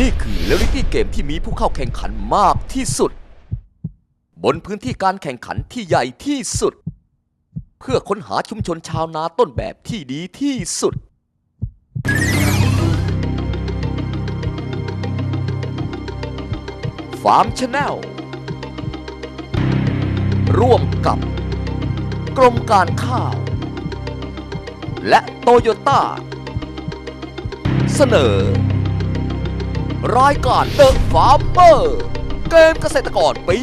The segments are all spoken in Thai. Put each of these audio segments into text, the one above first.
นี่คือเรียลลิตี้เกมที่มีผู้เข้าแข่งขันมากที่สุด บนพื้นที่การแข่งขันที่ใหญ่ที่สุด เพื่อค้นหาชุมชนชาวนาต้นแบบที่ดีที่สุด ฟาร์มชาแนลร่วมกับ กรมการข้าว และโตโยต้า เสนอ รายการเดอะฟาร์มเมอร์เกมเกษตรกรปี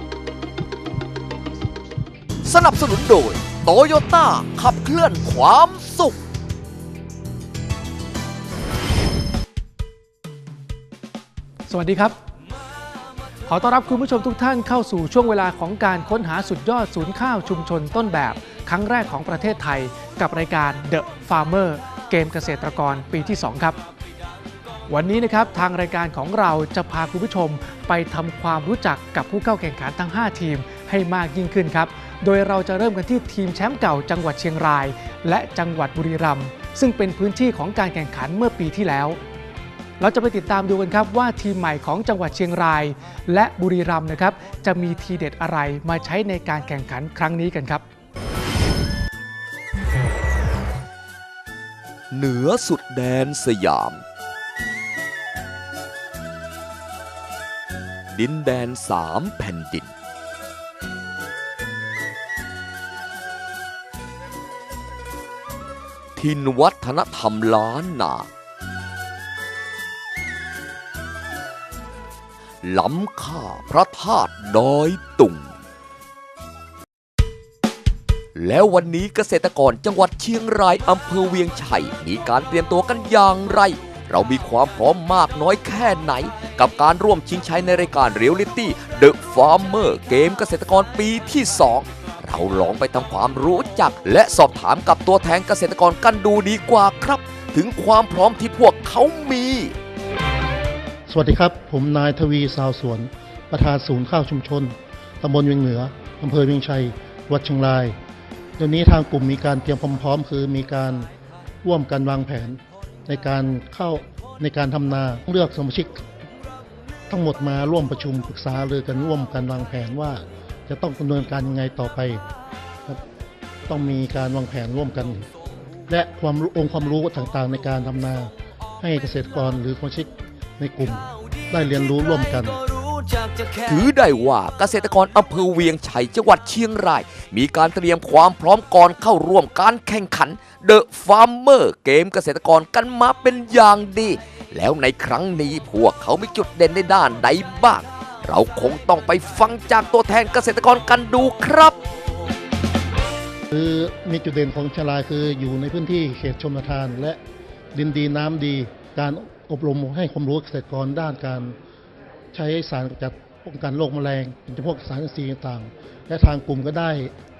2 สนับสนุนโดยโตโยต้าขับเคลื่อนความสุข สวัสดีครับ ขอต้อนรับคุณผู้ชมทุกท่านเข้าสู่ช่วงเวลาของการค้นหาสุดยอดศูนย์ข้าวชุมชนต้นแบบ ครั้งแรกของประเทศไทย กับรายการ The Farmer เกมเกษตรกรปีที่ 2 ครับ วันนี้นะครับทางรายการของเราจะพาคุณผู้ชมไปทำความรู้จักกับผู้เข้าแข่งขันทั้ง 5 ทีมให้มากยิ่งขึ้นครับ โดยเราจะเริ่มกันที่ทีมแชมป์เก่าจังหวัดเชียงราย และจังหวัดบุรีรัมย์ซึ่งเป็นพื้นที่ของการแข่งขันเมื่อปีที่แล้ว เราจะไปติดตามดูกันครับว่าทีมใหม่ของจังหวัดเชียงราย และบุรีรัมย์นะครับจะมีทีเด็ดอะไรมาใช้ในการแข่งขันครั้งนี้กันครับ เหนือสุดแดนสยาม ดินแดนสามแผ่นดิน ทินวัฒนธรรมล้านนา ล้ำค่าพระธาตุดอยตุง แล้ววันนี้เกษตรกรจังหวัดเชียงรายอำเภอเวียงชัย มีการเตรียมตัวกันอย่างไร เรามีความพร้อมมากน้อยแค่ไหน กับการร่วมชิงชัยในรายการเรียลลิตี้ The Farmer เกมเกษตรกรปีที่ 2 เราลองไปทำความรู้จัก และสอบถามกับตัวแทนเกษตรกรกันดูดีกว่าครับ ถึงความพร้อมที่พวกเขามี สวัสดีครับ ผมนายทวีสาวสวน ประธานศูนย์ข้าวชุมชนตำบลเวียงเหนืออำเภอเวียงชัยจังหวัดเชียงรายเดี๋ยวนี้ทางกลุ่มมีการเตรียมความพร้อมคือมีการร่วมกันวางแผน ในการเข้าในการทำนาเลือกสมาชิก ทั้งหมดมาร่วมประชุมปรึกษาหรือกันร่วมกันวางแผนว่าจะต้องดำเนินการยังไงต่อไปครับต้องมีการวางแผนร่วมกัน และความองค์ความรู้ต่างๆ ในการทำนาให้เกษตรกรหรือสมาชิกในกลุ่มได้เรียนรู้ร่วมกัน ถือได้ว่าเกษตรกรอำเภอเวียงชัยจังหวัดเชียงราย มีการเตรียมความพร้อมก่อนเข้าร่วมการแข่งขัน The Farmer เกมเกษตรกรกันมาเป็นอย่างดี แล้วในครั้งนี้พวกเขามีจุดเด่นในด้านใดบ้าง เราคงต้องไปฟังจากตัวแทนเกษตรกรกันดูครับ คือมีจุดเด่นของชลายคืออยู่ในพื้นที่เขตชมประทานและดินดีน้ำดีการอบรมให้ความรู้เกษตรกรด้านการ ใช้สารจัดป้องกันโรคแมลงเป็นพวกสารอินทรีย์ต่างๆ และทางกลุ่มก็ได้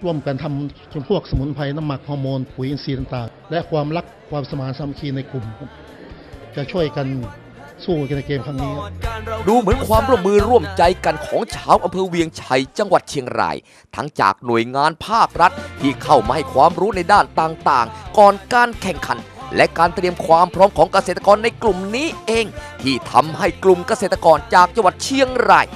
ร่วมกันทำจนพวกสมุนไพรน้ำหมักฮอร์โมนปุ๋ยอินทรีย์ต่างๆ และความรักความสมานสามัคคีในกลุ่ม จะช่วยกันสู้กันในเกมครั้งนี้ ดูเหมือนความร่วมมือร่วมใจกันของชาวอำเภอเวียงชัยจังหวัดเชียงราย ทั้งจากหน่วยงานภาครัฐที่เข้ามาให้ความรู้ในด้านต่างๆ ก่อนการแข่งขัน และการเตรียมความพร้อมของเกษตรกรในกลุ่มนี้เอง ที่ทำให้กลุ่มเกษตรกรจากจังหวัดเชียงราย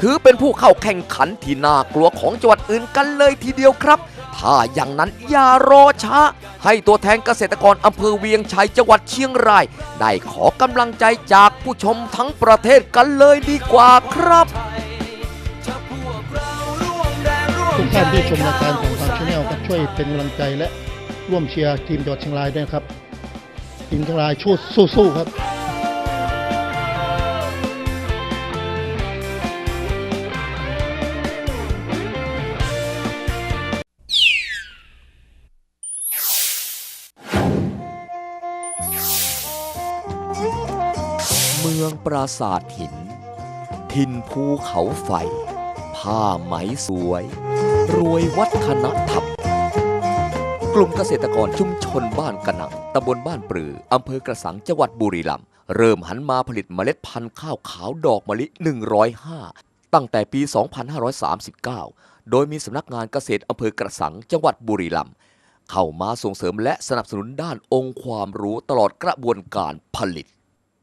ถือเป็นผู้เข้าแข่งขันที่น่ากลัวของจังหวัดอื่นกันเลยทีเดียวครับ ถ้าอย่างนั้นอย่ารอช้า ให้ตัวแทนเกษตรกรอำเภอเวียงชัยจังหวัดเชียงราย ได้ขอกำลังใจจากผู้ชมทั้งประเทศกันเลยดีกว่าครับทุกท่านที่ชมรายการของทางชาแนลก็ช่วยเป็นกำลังใจและร่วมเชียร์ทีมจังหวัดเชียงรายด้วยครับ ทีมเชียงรายชูสู้ๆครับเมืองปราสาทหิน ทินภูเขาไฟ ผ้าไหมสวย รวยวัฒนธรรม กลุ่มเกษตรกรชุมชนบ้านกระหนัง ตำบลบ้านปรืออำเภอกระสังจังหวัดบุรีรัมย์เริ่มหันมาผลิตเมล็ดพันธุ์ข้าวขาวดอกมะลิ 105 ตั้งแต่ปี 2539 โดยมีสำนักงานเกษตรอำเภอกระสังจังหวัดบุรีรัมย์เข้ามาส่งเสริมและสนับสนุนด้านองค์ความรู้ตลอดกระบวนการผลิต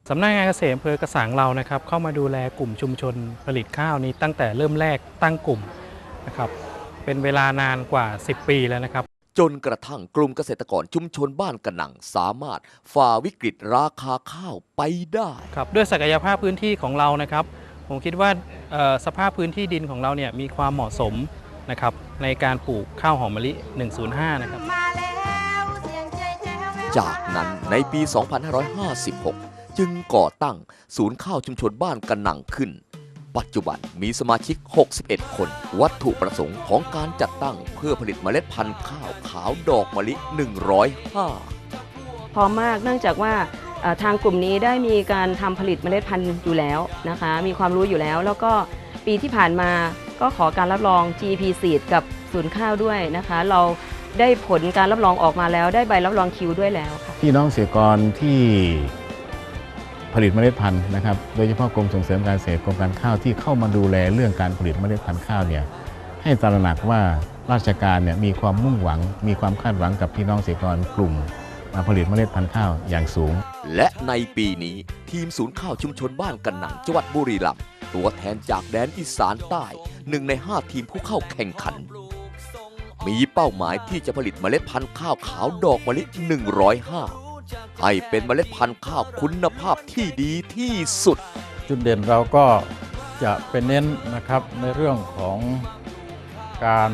สำนักงานเกษตรอำเภอกระสังเรานะครับเข้ามาดูแลกลุ่มชุมชนผลิตข้าวนี้ตั้งแต่เริ่มแรกตั้งกลุ่มนะครับเป็นเวลานานกว่า 10 ปีแล้วนะครับ จนกระทั่งกลุ่มเกษตรกรชุมชนบ้านกระหนังสามารถฝ่าวิกฤตราคาข้าวไปได้ครับด้วยศักยภาพพื้นที่ของเรานะครับ ผมคิดว่าเอ่อสภาพพื้นที่ดินของเราเนี่ยมีความเหมาะสมนะครับในการปลูกข้าวหอมมะลิ 105 นะครับ จากนั้นในปี 2556 จึงก่อตั้งศูนย์ข้าวชุมชนบ้านกันหนังขึ้น ปัจจุบันมีสมาชิก 61 คน วัตถุประสงค์ของการจัดตั้งเพื่อผลิตเมล็ดพันธุ์ข้าวขาวดอกมะลิ 105พร้อมมากเนื่องจากว่าเอ่อทางกลุ่มนี้ได้มีการทำผลิตเมล็ดพันธุ์อยู่แล้วนะคะ มีความรู้อยู่แล้ว แล้วก็ปีที่ผ่านมาก็ขอการรับรอง GP Seed กับศูนย์ข้าวด้วยนะคะ เราได้ผลการรับรองออกมาแล้ว ได้ใบรับรองคิวด้วยแล้วค่ะพี่น้องเกษตรกรที่ ผลิตเมล็ดพันธุ์นะครับ โดยเฉพาะกรมส่งเสริมการเกษตรกรมการข้าวที่เข้ามาดูแลเรื่องการผลิตเมล็ดพันธุ์ข้าวเนี่ยให้ตระหนักว่าราชการเนี่ยมีความมุ่งหวัง มีความคาดหวังกับพี่น้องเกษตรกรกลุ่มมาผลิตเมล็ดพันธุ์ข้าวอย่างสูง และในปีนี้ทีมศูนย์ข้าวชุมชนบ้านกันหนังจังหวัดบุรีรัมย์ตัวแทนจากแดนอีสานใต้หนึ่งใน 5 ทีมผู้เข้าแข่งขัน มีเป้าหมายที่จะผลิตเมล็ดพันธุ์ข้าวขาวดอกมะลิ105 ให้เป็นเมล็ดพันธุ์ข้าวคุณภาพที่ดีที่สุด จุดเด่นเราก็จะเป็นเน้นนะครับในเรื่องของการ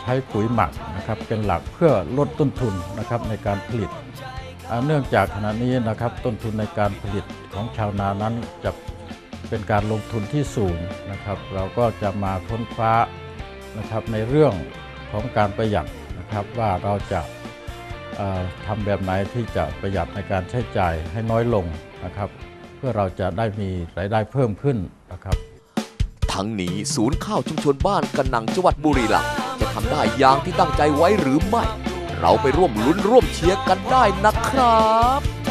ใช้ปุ๋ยหมักนะครับเป็นหลักเพื่อลดต้นทุนนะครับในการผลิต เนื่องจากขณะนี้นะครับต้นทุนในการผลิตของชาวนานั้นจะเป็นการลงทุนที่สูงนะครับ เราก็จะมาค้นคว้านะครับในเรื่องของการประหยัดนะครับว่าเราจะ ทำแบบไหนที่จะประหยัดในการใช้จ่ายให้น้อยลงนะครับ เพื่อเราจะได้มีรายได้เพิ่มขึ้นนะครับ ทั้งนี้ศูนย์ข้าวชุมชนบ้านกันนังจังหวัดบุรีรัมย์จะทำได้อย่างที่ตั้งใจไว้หรือไม่ เราไปร่วมลุ้นร่วมเชียร์กันได้นะครับ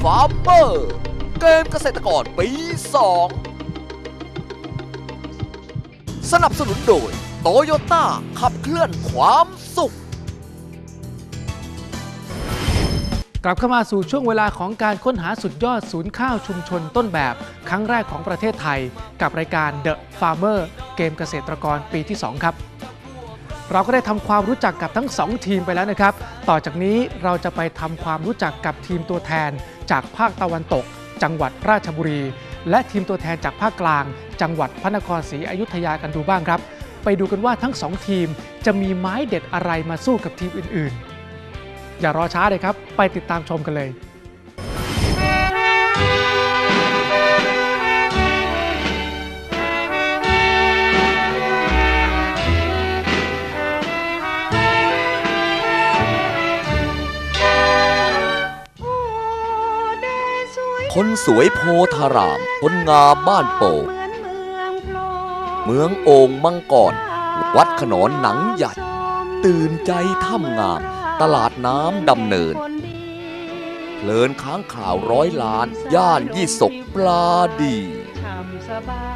The Farmer เกมเกษตรกรปี 2 สนับสนุนโดยโตโยต้าขับเคลื่อนความสุข กลับเข้ามาสู่ช่วงเวลาของการค้นหาสุดยอดศูนย์ข้าวชุมชนต้นแบบ ครั้งแรกของประเทศไทย กับรายการ The Farmer เกมเกษตรกรปีที่ 2 ครับ เราก็ได้ทำความรู้จักกับทั้ง 2 ทีมไปแล้วนะครับ ต่อจากนี้เราจะไปทำความรู้จักกับทีมตัวแทน จากภาคตะวันตก จังหวัดราชบุรี และทีมตัวแทนจากภาคกลาง จังหวัดพระนครศรีอยุธยากันดูบ้างครับ ไปดูกันว่าทั้ง 2 ทีมจะมีไม้เด็ดอะไรมาสู้กับทีมอื่นๆ อย่ารอช้าเลยครับ ไปติดตามชมกันเลย คนสวยโพธาราม คนงามบ้านโป่งเมืองโอ่งมังกร วัดขนอนหนังใหญ่ ตื่นใจถ้ำงาม ตลาดน้ำดำเนิน เพลินค้างข่าวร้อยล้าน ย่านยี่สกปลาดี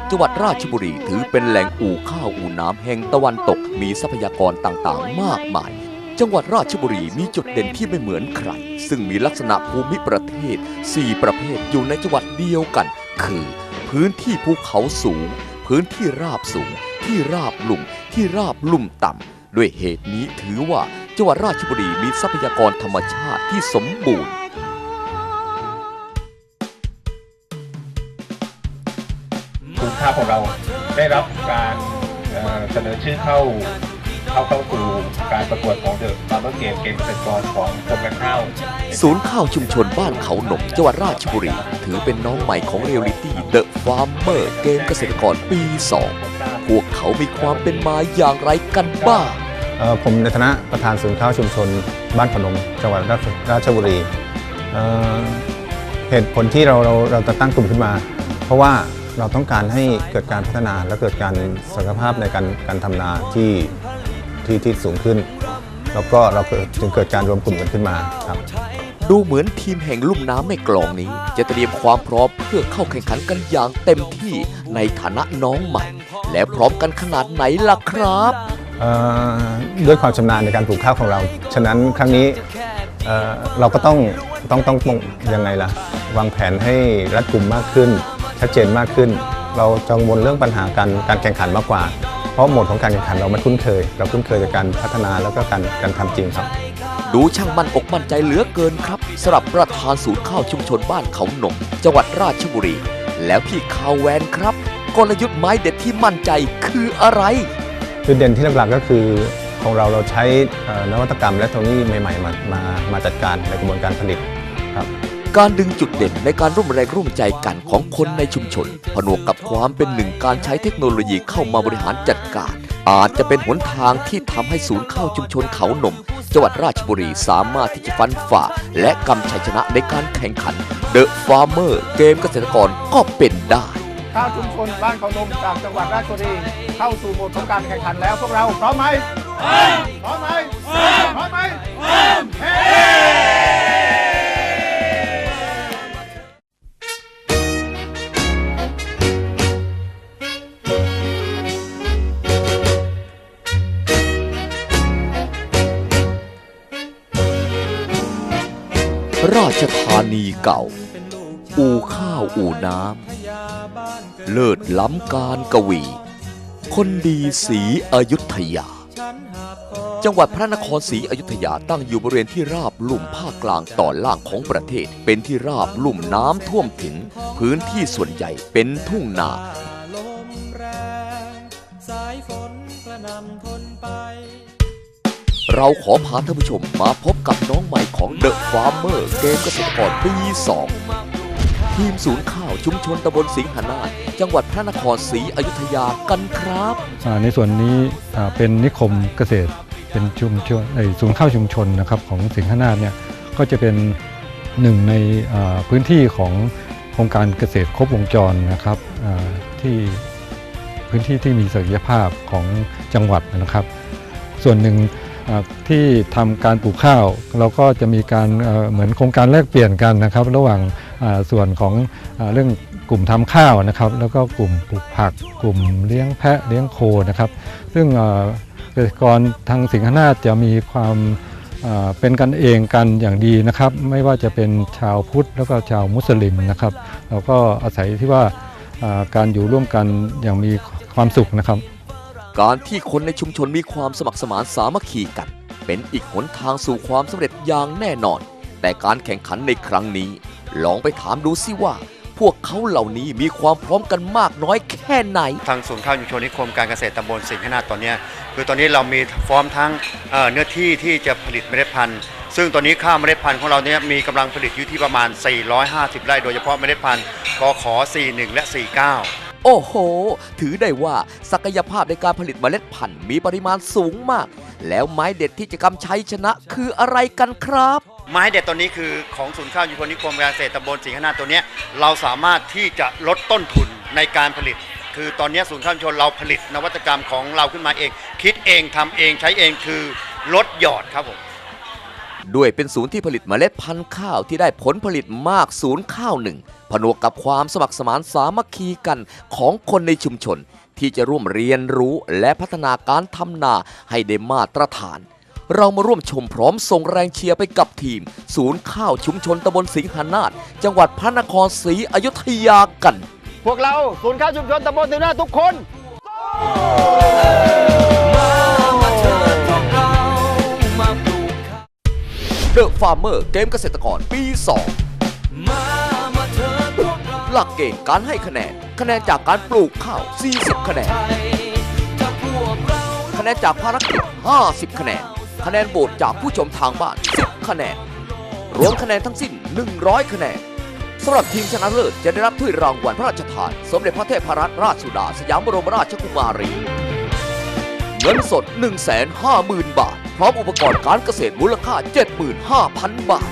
จังหวัดราชบุรีถือเป็นแหล่งอู่ข้าวอู่น้ำแห่งตะวันตก มีทรัพยากรต่างๆ มากมาย จังหวัดราชบุรีมีจุดเด่นที่ไม่เหมือนใคร ซึ่งมีลักษณะภูมิประเทศ 4 ประเภทอยู่ในจังหวัดเดียวกัน คือ พื้นที่ภูเขาสูง พื้นที่ราบสูง ที่ราบลุ่ม ที่ราบลุ่มต่ำ ด้วยเหตุนี้ถือว่าจังหวัดราชบุรีมีทรัพยากรธรรมชาติที่สมบูรณ์ศูนย์ข้าของเราได้รับการเสนอชื่อเข้า เข้าเข้าสู่การประกวดของเดอะฟาร์เมอร์เกมเกมเกษตรกรของกรมการข้าวศูนย์ข้าวชุมชนบ้านเขาหนมจังหวัดราชบุรี ถือเป็นน้องใหม่ของเรียลลิตี้เดอะฟาร์มเมอร์เกมเกษตรกรปี 2 พวกเขามีความเป็นมาอย่างไรกันบ้างผมในฐานะประธานศูนย์ข้าวชุมชน บ้านพนมจังหวัดราชราชบุรีเอ่อเหตุผลที่เราเราเราจะตั้งกลุ่มขึ้นมา เพราะว่าเราต้องการให้เกิดการพัฒนาและเกิดการศักยภาพในการการทำนาที่ ที่ที่สูงขึ้น แล้วก็เราเกิดจึงเกิดการรวมกลุ่มกันขึ้นมาครับดูเหมือนทีมแห่งลุ่มน้ำแม่กลองนี้ จะเตรียมความพร้อมเพื่อเข้าแข่งขันกันอย่างเต็มที่ในฐานะน้องใหม่ และพร้อมกันขนาดไหนล่ะครับเอ่อด้วยความชำนาญในการปลูกข้าวของเรา ฉะนั้นครั้งนี้เอ่อเราก็ต้องต้องต้องต้องยังไงล่ะ วางแผนให้รัดกุมมากขึ้น ชัดเจนมากขึ้น เรากังวลเรื่องปัญหาการการแข่งขันมากกว่า เพราะโหมดของการแข่งขันเราไม่คุ้นเคย เราคุ้นเคยจากการพัฒนาแล้วก็การการทำจริงครับ ดูช่างมั่นอกมั่นใจเหลือเกินครับสำหรับประธานศูนย์ข้าวชุมชนบ้านเขาหนงจังหวัดราชบุรี แล้วพี่คาวแวนครับ กลยุทธ์ไม้เด็ดที่มั่นใจคืออะไรจุดเด่นที่หลักๆก็คือของเราเราใช้เอ่อนวัตกรรมและเทคโนโลยีใหม่ๆมามามาจัดการในกระบวนการผลิตครับ การดึงจุดเด่นในการร่วมแรงร่วมใจกันของคนในชุมชน ผนวกกับความเป็นหนึ่งการใช้เทคโนโลยีเข้ามาบริหารจัดการ อาจจะเป็นหนทางที่ทำให้ศูนย์ข้าวชุมชนเขาหนม จังหวัดราชบุรีสามารถที่จะฟันฝ่า และกำชัยชนะในการแข่งขัน The Farmer เกมเกษตรกรก็เป็นได้ข้าวชุมชนบ้านเขานมจากจังหวัดราชบุรีเข้าสู่โหมดของการแข่งขันแล้วพวกเราพร้อมไหมพร้อมไหมพร้อมไหมเฮ้ร ราชธานีเก่า อู่ข้าวอู่น้ำ เลิศล้ำการกวี คนดีศรีอยุธยา จังหวัดพระนครศรีอยุธยาตั้งอยู่บริเวณที่ราบลุ่มภาคกลางตอนล่างของประเทศ เป็นที่ราบลุ่มน้ำท่วมถึง พื้นที่ส่วนใหญ่เป็นทุ่งนา เราขอพาท่านผู้ชมมาพบกับน้องใหม่ของ The Farmer เกมเกษตรกรปี 2 ทีมศูนย์ข้าวชุมชนตำบลสิงหนาถจังหวัดพระนครศรีอยุธยากันครับ อ่าในส่วนนี้อ่าเป็นนิคมเกษตรเป็นชุมชนเอ่ยศูนย์ข้าวชุมชนนะครับของสิงหนาถเนี่ยก็จะเป็นหนึ่งในอ่าพื้นที่ของโครงการเกษตรครบวงจรนะครับอ่าที่พื้นที่ที่มีศักยภาพของจังหวัดนะครับ ส่วนหนึ่ง ที่ทำการปลูกข้าว เราก็จะมีการเหมือนโครงการแลกเปลี่ยนกันนะครับ ระหว่างส่วนของเรื่องกลุ่มทำข้าวนะครับ แล้วก็กลุ่มปลูกผัก กลุ่มเลี้ยงแพะเลี้ยงโคนะครับ ซึ่งเกษตรกรทางสิงหนาจะมีความเป็นกันเองกันอย่างดีนะครับ ไม่ว่าจะเป็นชาวพุทธแล้วก็ชาวมุสลิมนะครับ เราก็อาศัยที่ว่าการอยู่ร่วมกันอย่างมีความสุขนะครับ การที่คนในชุมชนมีความสมัครสมานสามัคคีกัน เป็นอีกหนทางสู่ความสำเร็จอย่างแน่นอน แต่การแข่งขันในครั้งนี้ ลองไปถามดูสิว่า พวกเขาเหล่านี้มีความพร้อมกันมากน้อยแค่ไหน ทางศูนย์ข้าวชุมชนนิคมการเกษตรตำบลสิงห์นาตอนเนี้ยคือตอนนี้เรามีฟอร์มทั้งเอ่อเนื้อที่ที่จะผลิตเมล็ดพันธุ์ ซึ่งตอนนี้ข้าวเมล็ดพันธุ์ของเราเนี่ยมีกำลังผลิตอยู่ที่ประมาณ 450 ไร่ โดยเฉพาะเมล็ดพันธุ์กขอ41 และ 49 โอ้โห ถือได้ว่าศักยภาพในการผลิตเมล็ดพันธุ์มีปริมาณสูงมาก แล้วไม้เด็ดที่จะกำชัยชนะคืออะไรกันครับ ไม้เด็ดตัวนี้คือของศูนย์ข้าวชุมชนนิคมการเกษตรตำบลสิงห์นาตัวเนี้ยเราสามารถที่จะลดต้นทุนในการผลิต คือตอนนี้ศูนย์ข้าวชุมชนเราผลิตนวัตกรรมของเราขึ้นมาเอง คิดเองทำเองใช้เองคือลดหยอดครับผม ด้วยเป็นศูนย์ที่ผลิตเมล็ดพันธุ์ข้าวที่ได้ผลผลิตมากศูนย์ข้าวหนึ่ง ผนวกกับความสมัครสมานสามัคคีกันของคนในชุมชน ที่จะร่วมเรียนรู้และพัฒนาการทำนาให้ได้มาตรฐาน เรามาร่วมชมพร้อมส่งแรงเชียร์ไปกับทีม ศูนย์ข้าวชุมชนตำบลสิงหนาถจังหวัดพระนครศรีอยุธยากัน พวกเราศูนย์ข้าวชุมชนตำบลสิงห์นาถทุกคน เดอะฟาร์เมอร์เกมเกษตรกรปี 2 หลักเกณฑ์การให้คะแนน คะแนนจากการปลูกข้าว 40 คะแนน คะแนนจากภารกิจ 50 คะแนน คะแนนโหวตจากผู้ชมทางบ้าน 10 คะแนน รวมคะแนนทั้งสิ้น 100 คะแนนสำหรับทีมชนะเลิศจะได้รับถ้วยรางวัลพระราชทาน สมเด็จพระเทพรัตนราชสุดา สยามบรมราชกุมารี เงินสด 150,000 บาท พร้อมอุปกรณ์การเกษตรมูลค่า 75,000 บาท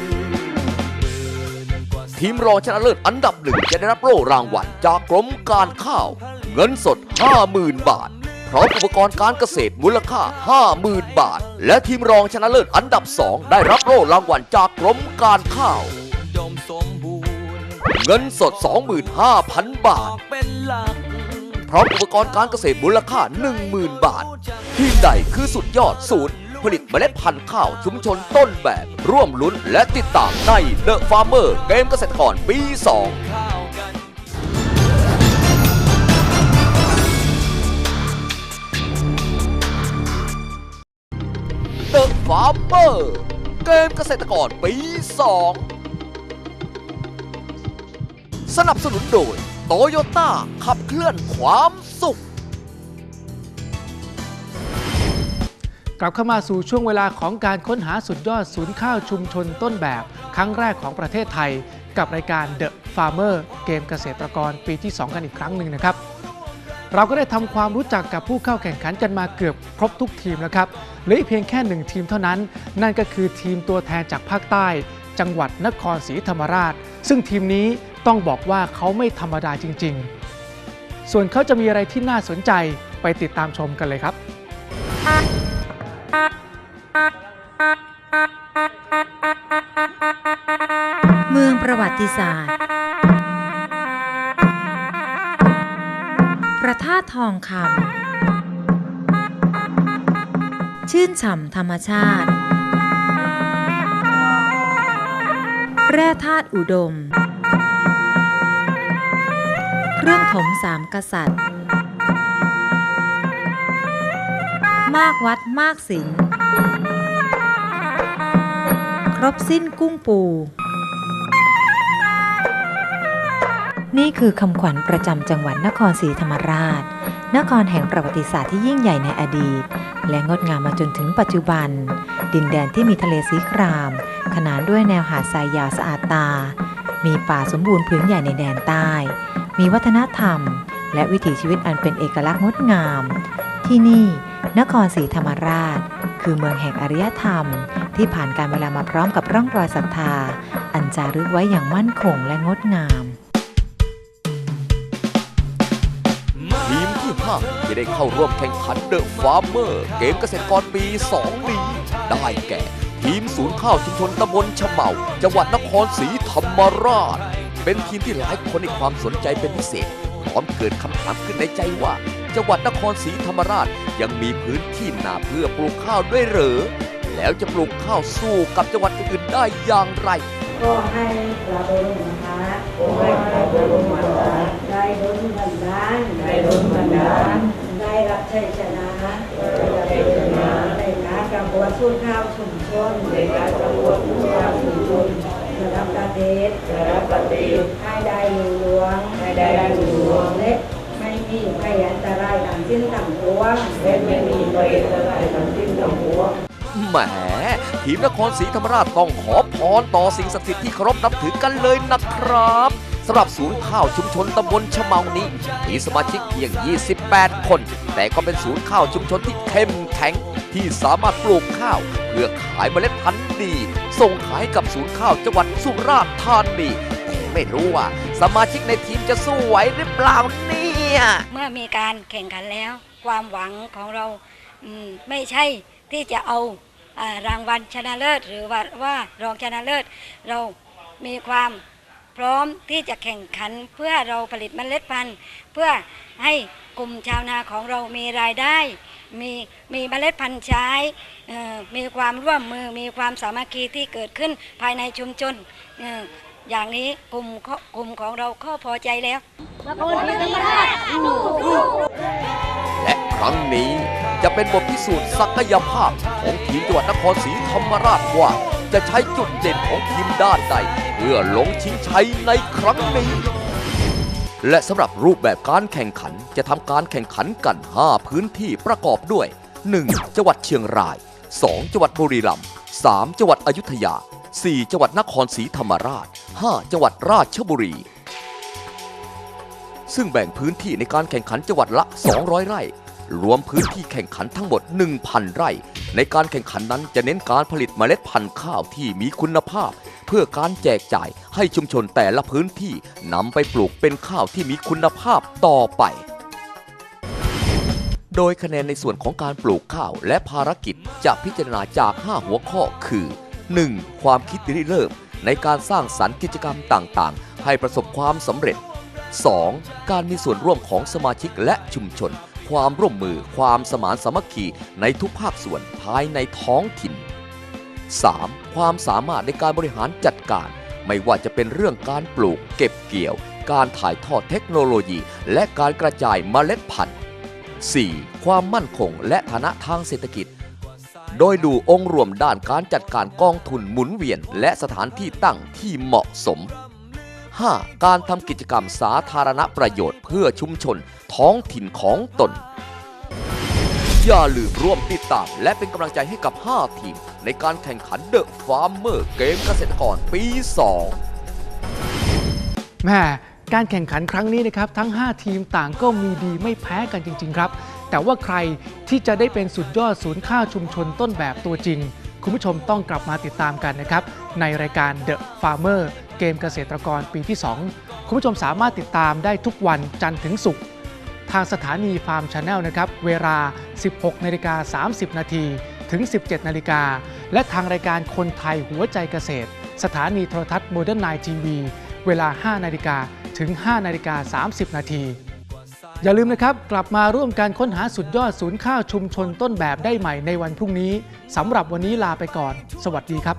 ทีมรองชนะเลิศอันดับหนึ่งจะได้รับโล่รางวัลจากกรมการข้าว เงินสด 50,000 บาท พร้อมอุปกรณ์การเกษตรมูลค่า 50,000 บาท และทีมรองชนะเลิศอันดับ2ได้รับโล่รางวัลจากกรมการข้าว เงินสด 25,000 บาทพร้อมอุปกรณ์การเกษตรมูลค่า 10,000 บาท ทีมใดคือสุดยอดศูนย์ ผลิตเมล็ดพันธุ์ข้าวชุมชนต้นแบบ ร่วมลุ้นและติดตามใน The Farmer เกมเกษตรกรปี2 The Farmer เกมเกษตรกรปี 2 สนับสนุนโดยโตโยต้าขับเคลื่อนความสุข กลับเข้ามาสู่ช่วงเวลาของการค้นหาสุดยอดศูนย์ข้าวชุมชนต้นแบบ ครั้งแรกของประเทศไทย กับรายการ The Farmer เกมเกษตรกรปีที่ 2 กันอีกครั้งหนึ่งนะครับ เราก็ได้ทำความรู้จักกับผู้เข้าแข่งขันกันมาเกือบครบทุกทีมแล้วครับเหลืออีกเพียงแค่หนึ่งทีมเท่านั้น นั่นก็คือทีมตัวแทนจากภาคใต้ จังหวัดนครศรีธรรมราช ซึ่งทีมนี้ต้องบอกว่าเขาไม่ธรรมดาจริง ๆ ส่วนเขาจะมีอะไรที่น่าสนใจไปติดตามชมกันเลยครับ เมืองประวัติศาสตร์ พระธาตุทองคำ ชื่นฉ่ำธรรมชาติ แร่ธาตุอุดม เครื่องถมสามกษัตริย์ มากวัดมากศิลป์ครบสิ้นกุ้งปู นี่คือคำขวัญประจำจังหวัดนครศรีธรรมราช นครแห่งประวัติศาสตร์ที่ยิ่งใหญ่ในอดีต และงดงามมาจนถึงปัจจุบัน ดินแดนที่มีทะเลสีคราม ขนานด้วยแนวหาดทรายยาวสะอาดตา มีป่าสมบูรณ์พื้นใหญ่ในแดนใต้ มีวัฒนธรรม และวิถีชีวิตอันเป็นเอกลักษณ์งดงาม ที่นี่ นครศรีธรรมราช คือเมืองแห่งอารยธรรม ที่ผ่านการเวลามาพร้อมกับร่องรอยศรัทธา อันจารึกไว้อย่างมั่นคงและงดงามทีมที่5ที่ได้เข้าร่วมแข่งขันเดอะฟาร์เมอร์เกมเกษตรกรปี 2 นี้ ได้แก่ ทีมศูนย์ข้าวชุมชนตำบลฉเมาจังหวัดนครศรีธรรมราช เป็นทีมที่หลายคนให้ความสนใจเป็นพิเศษพร้อมเกิดคำถามขึ้นในใจว่า จังหวัดนครศรีธรรมราชยังมีพื้นที่นาเพื่อปลูกข้าวด้วยเหรอแล้วจะปลูกข้าวสู้กับจังหวัดอื่นๆได้อย่างไร ก็ให้เราโดนนะคะให้เราโดนนะคะได้โดนบันดาลได้โดนบันดาลได้รับชัยชนะได้รับชัยชนะในการประกวดสู้ข้าวชุมชนในการประกวดสู้ข้าวชุมชนระดับประเทศระดับประเทศให้ได้หลวงให้ได้หลวงและไม่มีภัยอันตรายทางสิ้นทางปวงและไม่มีภัยอันตรายทางสิ้นทางปวงแหมทีมนครศรีธรรมราชต้องขอพรต่อสิ่งศักดิ์สิทธิ์ที่เคารพนับถือกันเลยนะครับสำหรับศูนย์ข้าวชุมชนตำบลชะเมานี้มีสมาชิกเพียง 28 คน แต่ก็เป็นศูนย์ข้าวชุมชนที่เข้มแข็งที่สามารถปลูกข้าว เพื่อขายเมล็ดพันธุ์ดี ส่งขายกับศูนย์ข้าวจังหวัดสุราษฎร์ธานีไม่รู้ว่า สมาชิกในทีมจะสู้ไหวหรือเปล่านี่ เนี่ยเมื่อมีการแข่งขันแล้ว ความหวังของเราไม่ใช่ที่จะเอารางวัลชนะเลิศ หรือว่าว่ารองชนะเลิศ เรามีความพร้อมที่จะแข่งขันเพื่อเราผลิตเมล็ดพันธุ์ เพื่อให้กลุ่มชาวนาของเรามีรายได้ มีมีเมล็ดพันธุ์ใช้มีความร่วมมือมีความสามัคคีที่เกิดขึ้นภายในชุมชนเอย่างนี้กลุ่มก็กลุ่มของเราก็พอใจแล้วและครั้งนี้จะเป็นบทพิสูจน์ศักยภาพของทีมจังหวัดนครศรีธรรมราชว่า จะใช้จุดเด่นของทีมด้านใด เพื่อลงชิงชัยในครั้งนี้ และสำหรับรูปแบบการแข่งขันจะทำการแข่งขันกัน 5 พื้นที่ประกอบด้วย 1. จังหวัดเชียงราย 2. จังหวัดบุรีรัมย์ 3. จังหวัดอยุธยา 4. จังหวัดนครศรีธรรมราช 5. จังหวัดราชบุรี ซึ่งแบ่งพื้นที่ในการแข่งขันจังหวัดละ 200 ไร่ รวมพื้นที่แข่งขันทั้งหมด 1,000 ไร่ ในการแข่งขันนั้นจะเน้นการผลิตเมล็ดพันธุ์ข้าวที่มีคุณภาพ เพื่อพื่อการแจกจ่ายให้ชุมชนแต่ละพื้นที่นำไปปลูกเป็นข้าวที่มีคุณภาพต่อไปโดยคะแนนในส่วนของการปลูกข้าวและภารกิจจะพิจารณาจาก 5 หัวข้อคือ 1. ความคิดริเริ่ม ในการสร้างสรรค์กิจกรรมต่างๆ ให้ประสบความสำเร็จ 2. การมีส่วนร่วมของสมาชิกและชุมชน ความร่วมมือ ความสมานสามัคคีในทุกภาคส่วนภายในท้องถิ่น 3. ความสามารถในการบริหารจัดการ ไม่ว่าจะเป็นเรื่องการปลูก เก็บเกี่ยว การถ่ายทอดเทคโนโลยี และการกระจายเมล็ดพันธุ์ 4. ความมั่นคงและฐานะทางเศรษฐกิจ โดยดูองค์รวมด้านการจัดการกองทุนหมุนเวียน และสถานที่ตั้งที่เหมาะสม 5. การทำกิจกรรมสาธารณประโยชน์เพื่อชุมชนท้องถิ่นของตน อย่าลืมร่วมติดตามและเป็นกำลังใจให้กับ 5 ทีม ในการแข่งขันเดอะฟาร์มเมอร์เกมเกษตรกรปี 2แม่การแข่งขันครั้งนี้นะครับ ทั้ง 5 ทีมต่างก็มีดีไม่แพ้กันจริง ๆ ครับ แต่ว่าใครที่จะได้เป็นสุดยอดศูนย์ข้าวชุมชนต้นแบบตัวจริง คุณผู้ชมต้องกลับมาติดตามกันนะครับ ในรายการ The Farmer เกมเกษตรกรปีที่ 2 คุณผู้ชมสามารถติดตามได้ทุกวันจันทร์ถึงศุกร์ทางสถานีฟาร์มชาแนลนะครับ เวลา 16นาฬิกา30 นาทีถึง 17นาฬิกาและทางรายการคนไทยหัวใจเกษตร สถานีโทรทัศน์โมเดิร์นไนทีวีเวลา 5 นาฬิกาถึง 5 นาฬิกา 30 นาที อย่าลืมนะครับกลับมาร่วมการค้นหาสุดยอดศูนย์ข้าวชุมชนต้นแบบได้ใหม่ในวันพรุ่งนี้สำหรับวันนี้ลาไปก่อน สวัสดีครับ